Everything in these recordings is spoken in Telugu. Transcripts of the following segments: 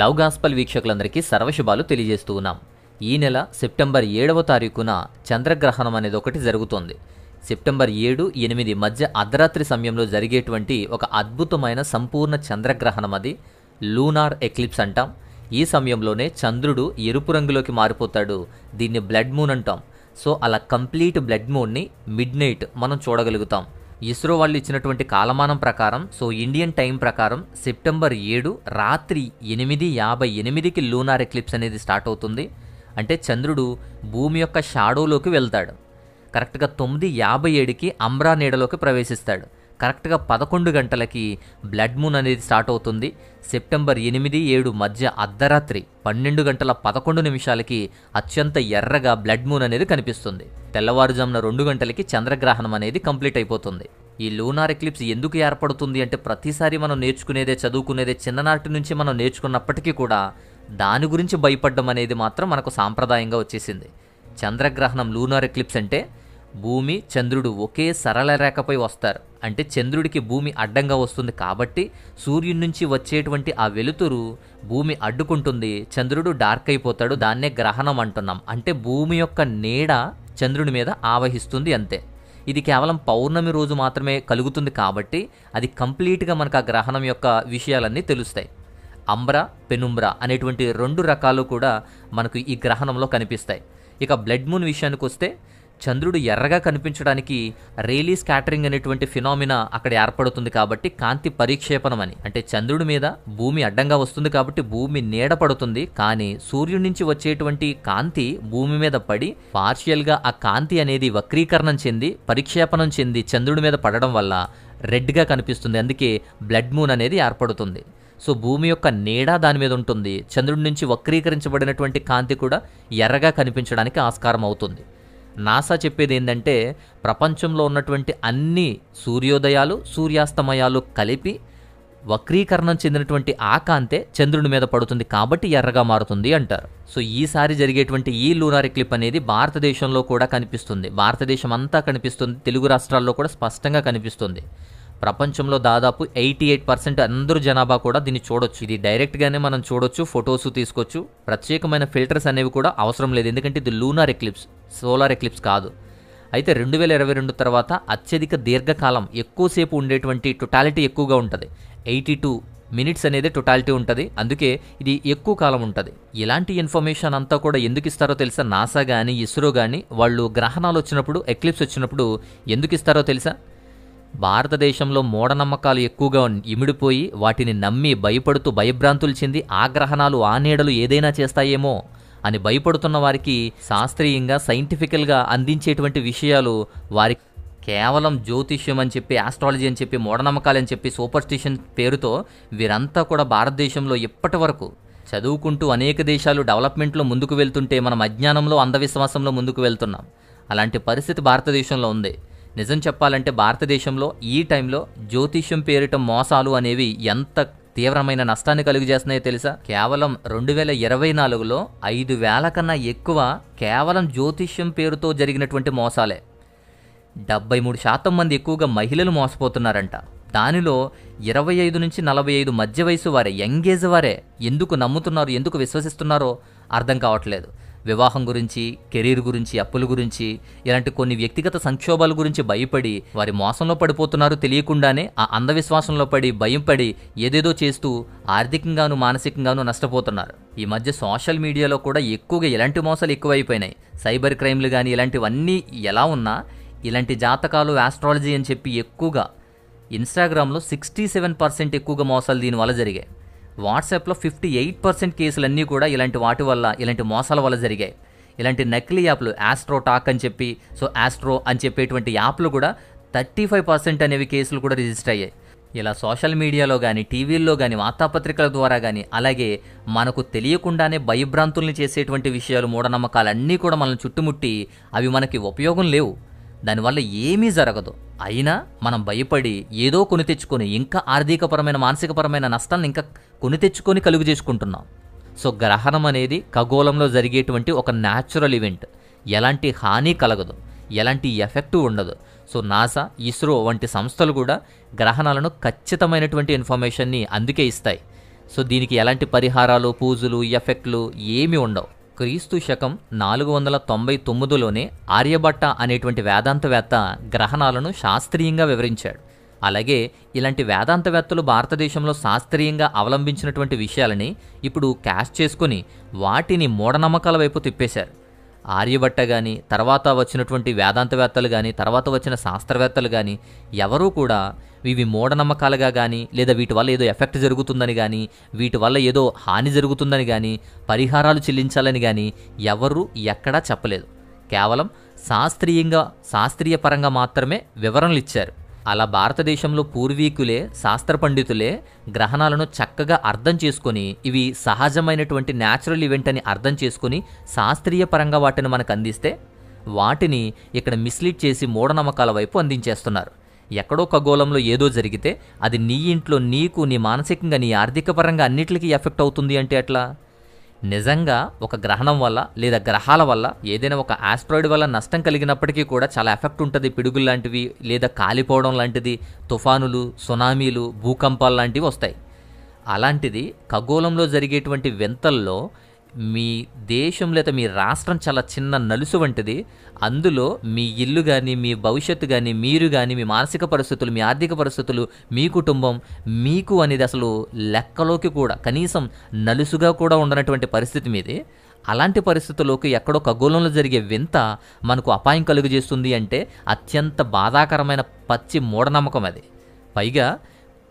లవ్ గాస్పల్ వీక్షకులందరికీ సర్వశుభాలు తెలియజేస్తూ ఉన్నాం. ఈ నెల సెప్టెంబర్ ఏడవ తారీఖున చంద్రగ్రహణం అనేది ఒకటి జరుగుతోంది. సెప్టెంబర్ ఏడు ఎనిమిది మధ్య అర్ధరాత్రి సమయంలో జరిగేటువంటి ఒక అద్భుతమైన సంపూర్ణ చంద్రగ్రహణం అది. లూనార్ ఎక్లిప్స్ అంటాం. ఈ సమయంలోనే చంద్రుడు ఎరుపు రంగులోకి మారిపోతాడు. దీన్ని బ్లడ్ మూన్ అంటాం. సో అలా కంప్లీట్ బ్లడ్ మూన్ని మిడ్ నైట్ మనం చూడగలుగుతాం. ఇస్రో వాళ్ళు ఇచ్చినటువంటి కాలమానం ప్రకారం సో ఇండియన్ టైం ప్రకారం సెప్టెంబర్ ఏడు రాత్రి ఎనిమిది యాభై ఎనిమిదికి లూనార్ ఎక్లిప్స్ అనేది స్టార్ట్ అవుతుంది. అంటే చంద్రుడు భూమి యొక్క షాడోలోకి వెళ్తాడు. కరెక్ట్గా తొమ్మిది యాభై ఏడుకి అమ్రా నీడలోకి ప్రవేశిస్తాడు. కరెక్ట్గా పదకొండు గంటలకి బ్లడ్ మూన్ అనేది స్టార్ట్ అవుతుంది. సెప్టెంబర్ ఎనిమిది ఏడు మధ్య అర్ధరాత్రి పన్నెండు గంటల పదకొండు నిమిషాలకి అత్యంత ఎర్రగా బ్లడ్ మూన్ అనేది కనిపిస్తుంది. తెల్లవారుజామున రెండు గంటలకి చంద్రగ్రహణం అనేది కంప్లీట్ అయిపోతుంది. ఈ లూనార్ ఎక్లిప్స్ ఎందుకు ఏర్పడుతుంది అంటే ప్రతిసారి మనం నేర్చుకునేదే చదువుకునేదే చిన్ననాటి నుంచి మనం నేర్చుకున్నప్పటికీ కూడా దాని గురించి భయపడడం అనేది మాత్రం మనకు సాంప్రదాయంగా వచ్చేసింది. చంద్రగ్రహణం లూనార్ ఎక్లిప్స్ అంటే భూమి చంద్రుడు ఒకే సరళ రేఖపై వస్తారు. అంటే చంద్రుడికి భూమి అడ్డంగా వస్తుంది కాబట్టి సూర్యుడి నుంచి వచ్చేటువంటి ఆ వెలుతురు భూమి అడ్డుకుంటుంది. చంద్రుడు డార్క్ అయిపోతాడు. దాన్నే గ్రహణం అంటున్నాం. అంటే భూమి యొక్క నీడ చంద్రుడి మీద ఆవహిస్తుంది అంతే. ఇది కేవలం పౌర్ణమి రోజు మాత్రమే కలుగుతుంది కాబట్టి అది కంప్లీట్గా మనకు ఆ గ్రహణం యొక్క విషయాలన్నీ తెలుస్తాయి. అంబ్రా పెనుంబ్రా అనేటువంటి రెండు రకాలు కూడా మనకు ఈ గ్రహణంలో కనిపిస్తాయి. ఇక బ్లడ్ మూన్ విషయానికి వస్తే చంద్రుడు ఎర్రగా కనిపించడానికి రేలీ స్కాటరింగ్ అనేటువంటి ఫినామినా అక్కడ ఏర్పడుతుంది కాబట్టి కాంతి పరిక్షేపణం అని. అంటే చంద్రుడి మీద భూమి అడ్డంగా వస్తుంది కాబట్టి భూమి నీడ పడుతుంది. కానీ సూర్యుడి నుంచి వచ్చేటువంటి కాంతి భూమి మీద పడి పార్షియల్గా ఆ కాంతి అనేది వక్రీకరణం చెంది పరిక్షేపణం చెంది చంద్రుడి మీద పడడం వల్ల రెడ్గా కనిపిస్తుంది. అందుకే బ్లడ్ మూన్ అనేది ఏర్పడుతుంది. సో భూమి యొక్క నీడ దాని మీద ఉంటుంది. చంద్రుడి నుంచి వక్రీకరించబడినటువంటి కాంతి కూడా ఎర్రగా కనిపించడానికి ఆస్కారం అవుతుంది. నాసా చెప్పేది ఏంటంటే ప్రపంచంలో ఉన్నటువంటి అన్ని సూర్యోదయాలు సూర్యాస్తమయాలు కలిపి వక్రీకరణం చెందినటువంటి ఆకాంతే చంద్రుని మీద పడుతుంది కాబట్టి ఎర్రగా మారుతుంది అంటారు. సో ఈసారి జరిగేటువంటి ఈ లూనార్ క్లిప్ అనేది భారతదేశంలో కూడా కనిపిస్తుంది. భారతదేశం అంతా కనిపిస్తుంది. తెలుగు రాష్ట్రాల్లో కూడా స్పష్టంగా కనిపిస్తుంది. ప్రపంచంలో దాదాపు ఎయిటీ ఎయిట్ పర్సెంట్ అందరూ జనాభా కూడా దీన్ని చూడొచ్చు. ఇది డైరెక్ట్గానే మనం చూడొచ్చు ఫొటోస్ తీసుకోవచ్చు. ప్రత్యేకమైన ఫిల్టర్స్ అనేవి కూడా అవసరం లేదు. ఎందుకంటే ఇది లూనార్ ఎక్లిప్స్ సోలార్ ఎక్లిప్స్ కాదు. అయితే రెండు వేల ఇరవై రెండు తర్వాత అత్యధిక దీర్ఘకాలం ఎక్కువసేపు ఉండేటువంటి టొటాలిటీ ఎక్కువగా ఉంటుంది. ఎయిటీ టూ మినిట్స్ అనేది టొటాలిటీ ఉంటుంది. అందుకే ఇది ఎక్కువ కాలం ఉంటుంది. ఇలాంటి ఇన్ఫర్మేషన్ అంతా కూడా ఎందుకు ఇస్తారో తెలుసా? నాసా కానీ ఇస్రో కానీ వాళ్ళు గ్రహణాలు వచ్చినప్పుడు ఎక్లిప్స్ వచ్చినప్పుడు ఎందుకు ఇస్తారో తెలుసా? భారతదేశంలో మూఢనమ్మకాలు ఎక్కువగా ఇమిడిపోయి వాటిని నమ్మి భయపడుతూ భయభ్రాంతులు చెంది ఆగ్రహణాలు ఆనేడలు ఆ నీడలు ఏదైనా చేస్తాయేమో అని భయపడుతున్న వారికి శాస్త్రీయంగా సైంటిఫికల్గా అందించేటువంటి విషయాలు వారికి కేవలం జ్యోతిష్యం అని చెప్పి ఆస్ట్రాలజీ అని చెప్పి మూఢనమ్మకాలు అని చెప్పి సూపర్స్టిషన్ పేరుతో వీరంతా కూడా భారతదేశంలో ఇప్పటి వరకు చదువుకుంటూ అనేక దేశాలు డెవలప్మెంట్లో ముందుకు వెళ్తుంటే మనం అజ్ఞానంలో అంధవిశ్వాసంలో ముందుకు వెళ్తున్నాం. అలాంటి పరిస్థితి భారతదేశంలో ఉంది. నిజం చెప్పాలంటే భారతదేశంలో ఈ టైంలో జ్యోతిష్యం పేరిట మోసాలు అనేవి ఎంత తీవ్రమైన నష్టాన్ని కలుగజేస్తున్నాయో తెలుసా? కేవలం రెండు వేల ఇరవై నాలుగులో ఐదు వేల కన్నా ఎక్కువ కేవలం జ్యోతిష్యం పేరుతో జరిగినటువంటి మోసాలే. డెబ్బై మూడు శాతం మంది ఎక్కువగా మహిళలు మోసపోతున్నారంట. దానిలో ఇరవై ఐదు నుంచి నలభై ఐదు మధ్య వయసు వారే యంగేజ్ వారే. ఎందుకు నమ్ముతున్నారు ఎందుకు విశ్వసిస్తున్నారో అర్థం కావట్లేదు. వివాహం గురించి కెరీర్ గురించి అప్పుల గురించి ఇలాంటి కొన్ని వ్యక్తిగత సంక్షోభాల గురించి భయపడి వారి మోసంలో పడిపోతున్నారు తెలియకుండానే ఆ అంధవిశ్వాసంలో పడి భయంపడి ఏదేదో చేస్తూ ఆర్థికంగాను మానసికంగాను నష్టపోతున్నారు. ఈ మధ్య సోషల్ మీడియాలో కూడా ఎక్కువగా ఇలాంటి మోసాలు ఎక్కువైపోయినాయి. సైబర్ క్రైమ్లు కానీ ఇలాంటివన్నీ ఎలా ఉన్నా ఇలాంటి జాతకాలు ఆస్ట్రాలజీ అని చెప్పి ఎక్కువగా ఇన్స్టాగ్రామ్లో సిక్స్టీ సెవెన్ పర్సెంట్ ఎక్కువగా మోసాలు దీనివల్ల జరిగాయి. వాట్సాప్లో ఫిఫ్టీ ఎయిట్ పర్సెంట్ కేసులన్నీ కూడా ఇలాంటి వాటి వల్ల ఇలాంటి మోసాల వల్ల జరిగాయి. ఇలాంటి నకిలీ యాప్లు ఆస్ట్రో టాక్ అని చెప్పి సో ఆస్ట్రో అని చెప్పేటువంటి యాప్లు కూడా థర్టీ ఫైవ్ పర్సెంట్ అనేవి కేసులు కూడా రిజిస్టర్ అయ్యాయి. ఇలా సోషల్ మీడియాలో కానీ టీవీల్లో కానీ వార్తాపత్రికల ద్వారా కానీ అలాగే మనకు తెలియకుండానే భయభ్రాంతుల్ని చేసేటువంటి విషయాలు మూఢనమ్మకాలన్నీ కూడా మనల్ని చుట్టుముట్టి అవి మనకి ఉపయోగం లేవు. దానివల్ల ఏమీ జరగదు. అయినా మనం భయపడి ఏదో కొని తెచ్చుకొని ఇంకా ఆర్థికపరమైన మానసికపరమైన నష్టాలను ఇంకా కొని తెచ్చుకొని కలుగు చేసుకుంటున్నాం. సో గ్రహణం అనేది ఖగోళంలో జరిగేటువంటి ఒక న్యాచురల్ ఈవెంట్ ఎలాంటి హాని కలగదు. ఎలాంటి ఎఫెక్టు ఉండదు. సో నాసా ఇస్రో వంటి సంస్థలు కూడా గ్రహణాలను ఖచ్చితమైనటువంటి ఇన్ఫర్మేషన్ని అందుకే ఇస్తాయి. సో దీనికి ఎలాంటి పరిహారాలు పూజలు ఎఫెక్ట్లు ఏమీ ఉండవు. క్రీస్తు శకం నాలుగు వందల తొంభై తొమ్మిదిలోనే ఆర్యభట్ట అనేటువంటి వేదాంతవేత్త గ్రహణాలను శాస్త్రీయంగా వివరించాడు. అలాగే ఇలాంటి వేదాంతవేత్తలు భారతదేశంలో శాస్త్రీయంగా అవలంబించినటువంటి విషయాలని ఇప్పుడు క్యాష్ చేసుకుని వాటిని మూఢనమ్మకాల వైపు తిప్పేశారు. ఆర్యభట్ట కానీ తర్వాత వచ్చినటువంటి వేదాంతవేత్తలు కానీ తర్వాత వచ్చిన శాస్త్రవేత్తలు కానీ ఎవరూ కూడా ఇవి మూఢనమ్మకాలుగా కానీ లేదా వీటి వల్ల ఏదో ఎఫెక్ట్ జరుగుతుందని కానీ వీటి వల్ల ఏదో హాని జరుగుతుందని కానీ పరిహారాలు చెల్లించాలని కానీ ఎవరూ ఎక్కడా చెప్పలేదు. కేవలం శాస్త్రీయంగా శాస్త్రీయ పరంగా మాత్రమే వివరణలు ఇచ్చారు అలా భారతదేశంలో పూర్వీకులే శాస్త్ర పండితులే గ్రహణాలను చక్కగా అర్థం చేసుకొని ఇవి సహజమైనటువంటి న్యాచురల్ ఈవెంట్ అని అర్థం చేసుకొని శాస్త్రీయ పరంగా వాటిని మనకు అందిస్తే వాటిని ఇక్కడ మిస్లీడ్ చేసి మూఢనమ్మకాల వైపు అందించేస్తున్నారు. ఎక్కడో ఖగోళంలో ఏదో జరిగితే అది నీ ఇంట్లో నీకు నీ మానసికంగా నీ ఆర్థిక పరంగా అన్నిటికీ ఎఫెక్ట్ అవుతుంది అంటే ఎట్లా? నిజంగా ఒక గ్రహణం వల్ల లేదా గ్రహాల వల్ల ఏదైనా ఒక ఆస్ట్రాయిడ్ వల్ల నష్టం కలిగినప్పటికీ కూడా చాలా ఎఫెక్ట్ ఉంటుంది. పిడుగులు లాంటివి లేదా కాలిపోవడం లాంటిది తుఫానులు సునామీలు భూకంపాలు లాంటివి వస్తాయి. అలాంటిది ఖగోళంలో జరిగేటువంటి వింతల్లో మీ దేశం లేదా మీ రాష్ట్రం చాలా చిన్న నలుసు వంటిది. అందులో మీ ఇల్లు కానీ మీ భవిష్యత్తు కానీ మీరు కానీ మీ మానసిక పరిస్థితులు మీ ఆర్థిక పరిస్థితులు మీ కుటుంబం మీకు అనేది అసలు లెక్కలోకి కూడా కనీసం నలుసుగా కూడా ఉండనటువంటి పరిస్థితి మీది. అలాంటి పరిస్థితుల్లోకి ఎక్కడో ఖగోళంలో జరిగే వింత మనకు అపాయం కలుగజేస్తుంది అంటే అత్యంత బాధాకరమైన పచ్చి మూఢనమ్మకం అది. పైగా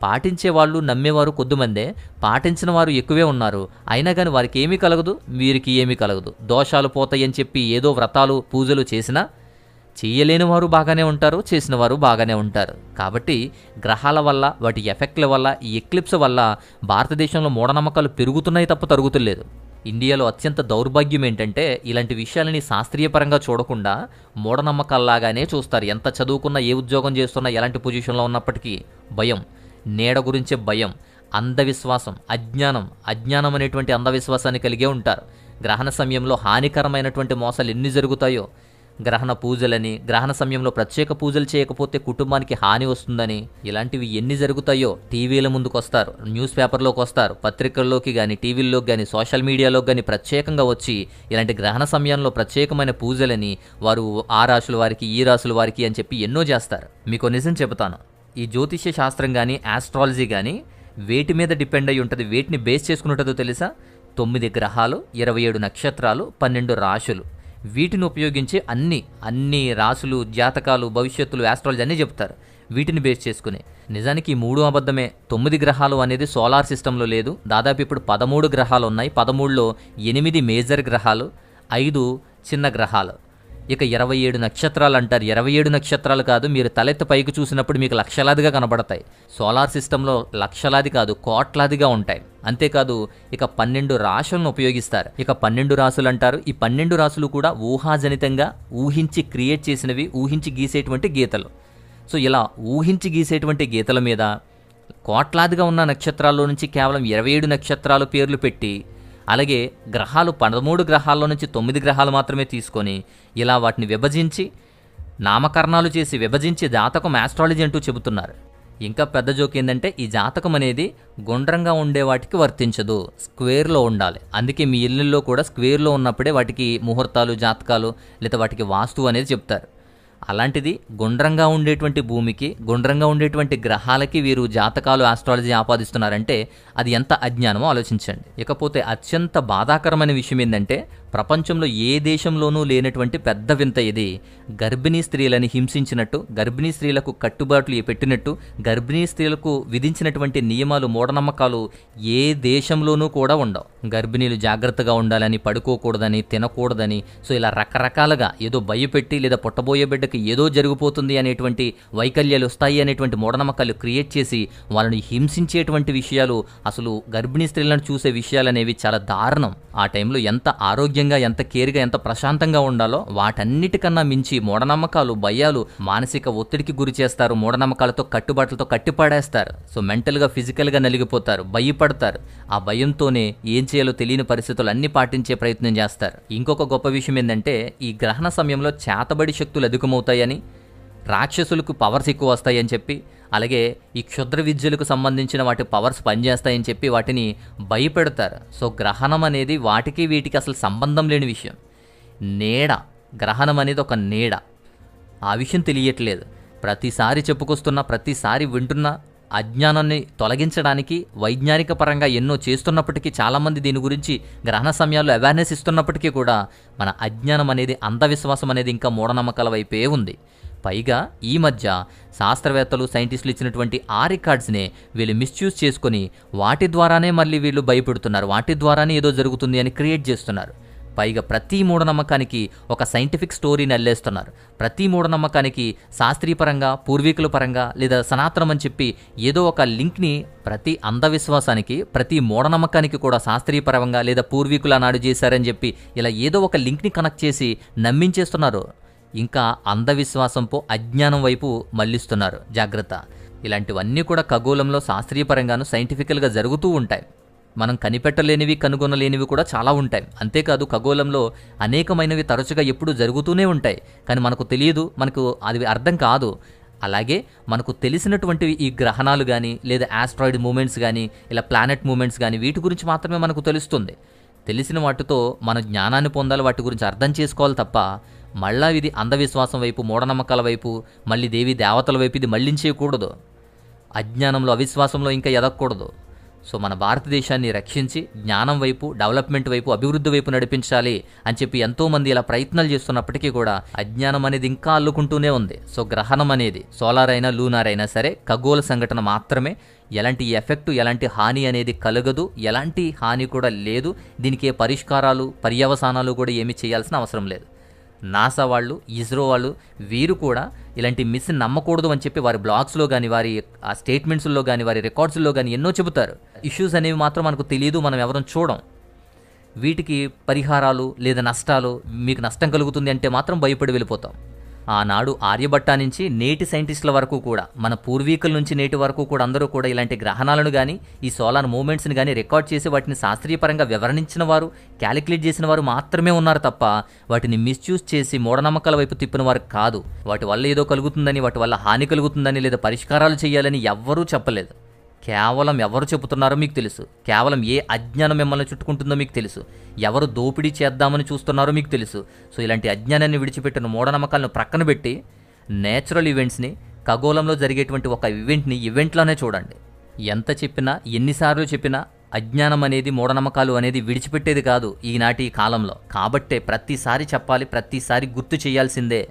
పాటించేవాళ్ళు నమ్మేవారు కొద్దిమందే పాటించిన వారు ఎక్కువే ఉన్నారు. అయినా కానీ వారికి ఏమీ కలగదు వీరికి ఏమీ కలగదు. దోషాలు పోతాయని చెప్పి ఏదో వ్రతాలు పూజలు చేసినా చేయలేని వారు బాగానే ఉంటారు చేసిన వారు బాగానే ఉంటారు. కాబట్టి గ్రహాల వల్ల వాటి ఎఫెక్ట్ల వల్ల ఈ ఎక్లిప్స్ వల్ల భారతదేశంలో మూఢనమ్మకాలు పెరుగుతున్నాయి తప్ప తరుగుతులేదు. ఇండియాలో అత్యంత దౌర్భాగ్యం ఏంటంటే ఇలాంటి విషయాలని శాస్త్రీయపరంగా చూడకుండా మూఢనమ్మకాల్లాగానే చూస్తారు. ఎంత చదువుకున్నా ఏ ఉద్యోగం చేస్తున్నా ఎలాంటి పొజిషన్లో ఉన్నప్పటికీ భయం. నీడ గురించే భయం అంధవిశ్వాసం అజ్ఞానం. అజ్ఞానం అనేటువంటి అంధవిశ్వాసాన్ని కలిగే ఉంటారు. గ్రహణ సమయంలో హానికరమైనటువంటి మోసాలు ఎన్ని జరుగుతాయో గ్రహణ పూజలని గ్రహణ సమయంలో ప్రత్యేక పూజలు చేయకపోతే కుటుంబానికి హాని వస్తుందని ఇలాంటివి ఎన్ని జరుగుతాయో టీవీల ముందుకు వస్తారు న్యూస్ పేపర్లోకి వస్తారు పత్రికల్లోకి కానీ టీవీల్లోకి కానీ సోషల్ మీడియాలోకి కానీ ప్రత్యేకంగా వచ్చి ఇలాంటి గ్రహణ సమయంలో ప్రత్యేకమైన పూజలని వారు ఆ రాశుల వారికి ఈ రాశుల వారికి అని చెప్పి ఎన్నో చేస్తారు. మీకు నిజం చెబుతాను. ఈ జ్యోతిష్య శాస్త్రం కానీ ఆస్ట్రాలజీ కానీ వేటి మీద డిపెండ్ అయి ఉంటుంది వేటిని బేస్ చేసుకుని ఉంటుందో తెలుసా? తొమ్మిది గ్రహాలు ఇరవై ఏడు నక్షత్రాలు పన్నెండు రాశులు. వీటిని ఉపయోగించి అన్ని అన్ని రాసులు జాతకాలు భవిష్యత్తులు ఆస్ట్రాలజీ అన్నీ చెప్తారు. వీటిని బేస్ చేసుకుని. నిజానికి ఈ మూడు అబద్ధమే. తొమ్మిది గ్రహాలు అనేది సోలార్ సిస్టంలో లేదు. దాదాపు ఇప్పుడు పదమూడు గ్రహాలు ఉన్నాయి. పదమూడులో ఎనిమిది మేజర్ గ్రహాలు ఐదు చిన్న గ్రహాలు. ఇక ఇరవై ఏడు నక్షత్రాలు అంటారు ఇరవై ఏడు నక్షత్రాలు కాదు మీరు తలెత్తి పైకి చూసినప్పుడు మీకు లక్షలాదిగా కనబడతాయి. సోలార్ సిస్టంలో లక్షలాది కాదు కోట్లాదిగా ఉంటాయి. అంతేకాదు ఇక పన్నెండు రాశులను ఉపయోగిస్తారు. ఇక పన్నెండు రాసులు అంటారు ఈ పన్నెండు రాసులు కూడా ఊహాజనితంగా ఊహించి క్రియేట్ చేసినవి ఊహించి గీసేటువంటి గీతలు. సో ఇలా ఊహించి గీసేటువంటి గీతల మీద కోట్లాదిగా ఉన్న నక్షత్రాల్లో నుంచి కేవలం ఇరవై ఏడు నక్షత్రాలు పేర్లు పెట్టి అలాగే గ్రహాలు పదమూడు గ్రహాల్లో నుంచి తొమ్మిది గ్రహాలు మాత్రమే తీసుకొని ఇలా వాటిని విభజించి నామకరణాలు చేసి విభజించి జాతకం ఆస్ట్రాలజీ అంటూ చెబుతున్నారు. ఇంకా పెద్ద జోక్ ఏంటంటే ఈ జాతకం అనేది గుండ్రంగా ఉండే వాటికి వర్తించదు స్క్వేర్లో ఉండాలి. అందుకే మీ ఇళ్ళల్లో కూడా స్క్వేర్లో ఉన్నప్పుడే వాటికి ముహూర్తాలు జాతకాలు లేదా వాటికి వాస్తు అనేది చెప్తారు. అలాంటిది గుండ్రంగా ఉండేటువంటి భూమికి గుండ్రంగా ఉండేటువంటి గ్రహాలకి వీరు జాతకాలు ఆస్ట్రాలజీ ఆపాదిస్తున్నారంటే అది ఎంత అజ్ఞానమో ఆలోచించండి. ఇకపోతే అత్యంత బాధాకరమైన విషయం ఏంటంటే ప్రపంచంలో ఏ దేశంలోనూ లేనటువంటి పెద్ద వింత ఇది. గర్భిణీ స్త్రీలని హింసించినట్టు గర్భిణీ స్త్రీలకు కట్టుబాట్లు పెట్టినట్టు గర్భిణీ స్త్రీలకు విధించినటువంటి నియమాలు మూఢనమ్మకాలు ఏ దేశంలోనూ కూడా ఉండవు. గర్భిణీలు జాగ్రత్తగా ఉండాలని పడుకోకూడదని తినకూడదని సో ఇలా రకరకాలుగా ఏదో భయపెట్టి లేదా పుట్టబోయే బిడ్డకి ఏదో జరిగిపోతుంది అనేటువంటి వైకల్యాలు వస్తాయి అనేటువంటి మూఢనమ్మకాలు క్రియేట్ చేసి వాళ్ళని హింసించేటువంటి విషయాలు అసలు గర్భిణీ స్త్రీలను చూసే విషయాలు అనేవి చాలా దారుణం. ఆ టైంలో ఎంత ఆరోగ్యం ఆరోగ్యంగా ఎంత కేర్గా ఎంత ప్రశాంతంగా ఉండాలో వాటన్నిటికన్నా మించి మూఢనమ్మకాలు భయాలు మానసిక ఒత్తిడికి గురి చేస్తారు. మూఢనమ్మకాలతో కట్టుబాట్లతో కట్టిపడేస్తారు. సో మెంటల్గా ఫిజికల్గా నలిగిపోతారు. భయపడతారు. ఆ భయంతోనే ఏం చేయాలో తెలియని పరిస్థితులు అన్ని పాటించే ప్రయత్నం చేస్తారు. ఇంకొక గొప్ప విషయం ఏంటంటే ఈ గ్రహణ సమయంలో చేతబడి శక్తులు అధికమవుతాయని రాక్షసులకు పవర్స్ ఎక్కువ వస్తాయని చెప్పి అలాగే ఈ క్షుద్ర విద్యలకు సంబంధించిన వాటి పవర్స్ పనిచేస్తాయని చెప్పి వాటిని భయపెడతారు. సో గ్రహణం అనేది వాటికి వీటికి అసలు సంబంధం లేని విషయం. నీడ గ్రహణం అనేది ఒక నీడ. ఆ విషయం తెలియట్లేదు. ప్రతిసారి చెప్పుకొస్తున్న ప్రతిసారి వింటున్న అజ్ఞానాన్ని తొలగించడానికి వైజ్ఞానిక పరంగా ఎన్నో చేస్తున్నప్పటికీ చాలామంది దీని గురించి గ్రహణ సమయాల్లో అవేర్నెస్ ఇస్తున్నప్పటికీ కూడా మన అజ్ఞానం అనేది అంధవిశ్వాసం అనేది ఇంకా మూఢనమ్మకాల వైపే ఉంది. పైగా ఈ మధ్య శాస్త్రవేత్తలు సైంటిస్టులు ఇచ్చినటువంటి ఆ రికార్డ్స్నే వీళ్ళు మిస్యూజ్ చేసుకొని వాటి ద్వారానే మళ్ళీ వీళ్ళు భయపెడుతున్నారు. వాటి ద్వారానే ఏదో జరుగుతుంది అని క్రియేట్ చేస్తున్నారు. పైగా ప్రతి మూఢనమ్మకానికి ఒక సైంటిఫిక్ స్టోరీని అల్లేస్తున్నారు. ప్రతి మూఢనమ్మకానికి శాస్త్రీయపరంగా పూర్వీకుల పరంగా లేదా సనాతనం అని చెప్పి ఏదో ఒక లింక్ని ప్రతి అంధవిశ్వాసానికి ప్రతి మూఢనమ్మకానికి కూడా శాస్త్రీయపరంగా లేదా పూర్వీకులు అనాడు చేశారని చెప్పి ఇలా ఏదో ఒక లింక్ని కనెక్ట్ చేసి నమ్మించేస్తున్నారు. ఇంకా అంధవిశ్వాసంపో అజ్ఞానం వైపు మళ్ళిస్తున్నారు జాగ్రత్త. ఇలాంటివన్నీ కూడా ఖగోళంలో శాస్త్రీయపరంగాను సైంటిఫికల్గా జరుగుతూ ఉంటాయి. మనం కనిపెట్టలేనివి కనుగొనలేనివి కూడా చాలా ఉంటాయి. అంతేకాదు ఖగోళంలో అనేకమైనవి తరచుగా ఎప్పుడూ జరుగుతూనే ఉంటాయి. కానీ మనకు తెలియదు మనకు అది అర్థం కాదు. అలాగే మనకు తెలిసినటువంటి ఈ గ్రహణాలు కానీ లేదా ఆస్ట్రాయిడ్ మూమెంట్స్ కానీ ఇలా ప్లానెట్ మూమెంట్స్ కానీ వీటి గురించి మాత్రమే మనకు తెలుస్తుంది. తెలిసిన వాటితో మన జ్ఞానాన్ని పొందాలి వాటి గురించి అర్థం చేసుకోవాలి తప్ప మళ్ళా ఇది అంధవిశ్వాసం వైపు మూఢనమ్మకాల వైపు మళ్ళీ దేవి దేవతల వైపు ఇది మళ్ళించేయకూడదు అజ్ఞానంలో అవిశ్వాసంలో ఇంకా ఎదగకూడదు. సో మన భారతదేశాన్ని రక్షించి జ్ఞానం వైపు డెవలప్మెంట్ వైపు అభివృద్ధి వైపు నడిపించాలి అని చెప్పి ఎంతోమంది ఇలా ప్రయత్నాలు చేస్తున్నప్పటికీ కూడా అజ్ఞానం అనేది ఇంకా అల్లుకుంటూనే ఉంది. సో గ్రహణం అనేది సోలార్ అయినా లూనార్ అయినా సరే ఖగోళ సంఘటన మాత్రమే. ఎలాంటి ఎఫెక్ట్ ఎలాంటి హాని అనేది కలగదు. ఎలాంటి హాని కూడా లేదు. దీనికి ఏ పరిష్కారాలు పర్యవసానాలు కూడా ఏమీ చేయాల్సిన అవసరం లేదు. నాసా వాళ్ళు ఇస్రో వాళ్ళు వీరు కూడా ఇలాంటి మిస్ నమ్మకూడదు అని చెప్పి వారి బ్లాగ్స్లో కానీ వారి ఆ స్టేట్మెంట్స్లో కానీ వారి రికార్డ్స్లో కానీ ఎన్నో చెబుతారు. ఇష్యూస్ అనేవి మాత్రం మనకు తెలియదు మనం ఎవరం చూడం. వీటికి పరిహారాలు లేదా నష్టాలు మీకు నష్టం కలుగుతుంది అంటే మాత్రం భయపడి వెళ్ళిపోతాం. ఆనాడు ఆర్యభట్ట నుంచి నేటి సైంటిస్టుల వరకు కూడా మన పూర్వీకుల నుంచి నేటి వరకు కూడా అందరూ కూడా ఇలాంటి గ్రహణాలను కానీ ఈ సోలార్ మూమెంట్స్ని కానీ రికార్డ్ చేసి వాటిని శాస్త్రీయపరంగా వివరించిన వారు క్యాలిక్యులేట్ చేసిన వారు మాత్రమే ఉన్నారు తప్ప వాటిని మిస్యూజ్ చేసి మూఢనమ్మకాల వైపు తిప్పిన వారు కాదు. వాటి వల్ల ఏదో కలుగుతుందని వాటి వల్ల హాని కలుగుతుందని లేదా పరిష్కారాలు చేయాలని ఎవ్వరూ చెప్పలేదు. కేవలం ఎవరు చెబుతున్నారో మీకు తెలుసు. కేవలం ఏ అజ్ఞానం మిమ్మల్ని చుట్టుకుంటుందో మీకు తెలుసు. ఎవరు దోపిడీ చేద్దామని చూస్తున్నారో మీకు తెలుసు. సో ఇలాంటి అజ్ఞానాన్ని విడిచిపెట్టిన మూఢనమ్మకాలను ప్రక్కన పెట్టి నేచురల్ ఈవెంట్స్ని ఖగోళంలో జరిగేటువంటి ఒక ఈవెంట్ని ఈవెంట్లోనే చూడండి. ఎంత చెప్పినా ఎన్నిసార్లు చెప్పినా అజ్ఞానం అనేది మూఢనమ్మకాలు అనేది విడిచిపెట్టేది కాదు ఈనాటి కాలంలో. కాబట్టే ప్రతిసారి చెప్పాలి ప్రతిసారి గుర్తు చేయాల్సిందే.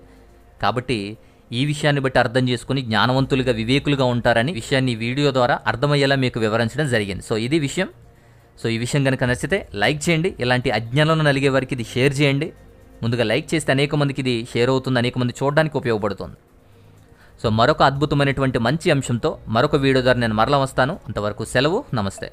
కాబట్టి ఈ విషయాన్ని బట్టి అర్థం చేసుకుని జ్ఞానవంతులుగా వివేకులుగా ఉంటారని విషయాన్ని వీడియో ద్వారా అర్థమయ్యేలా మీకు వివరించడం జరిగింది. సో ఇది విషయం. సో ఈ విషయం కనుక నచ్చితే లైక్ చేయండి. ఇలాంటి అజ్ఞానంలో నలిగే వారికి ఇది షేర్ చేయండి. ముందుగా లైక్ చేస్తే అనేక మందికి ఇది షేర్ అవుతుంది అనేక మంది చూడడానికి ఉపయోగపడుతుంది. సో మరొక అద్భుతమైనటువంటి మంచి అంశంతో మరొక వీడియో ద్వారా నేను మరల వస్తాను. అంతవరకు సెలవు. నమస్తే.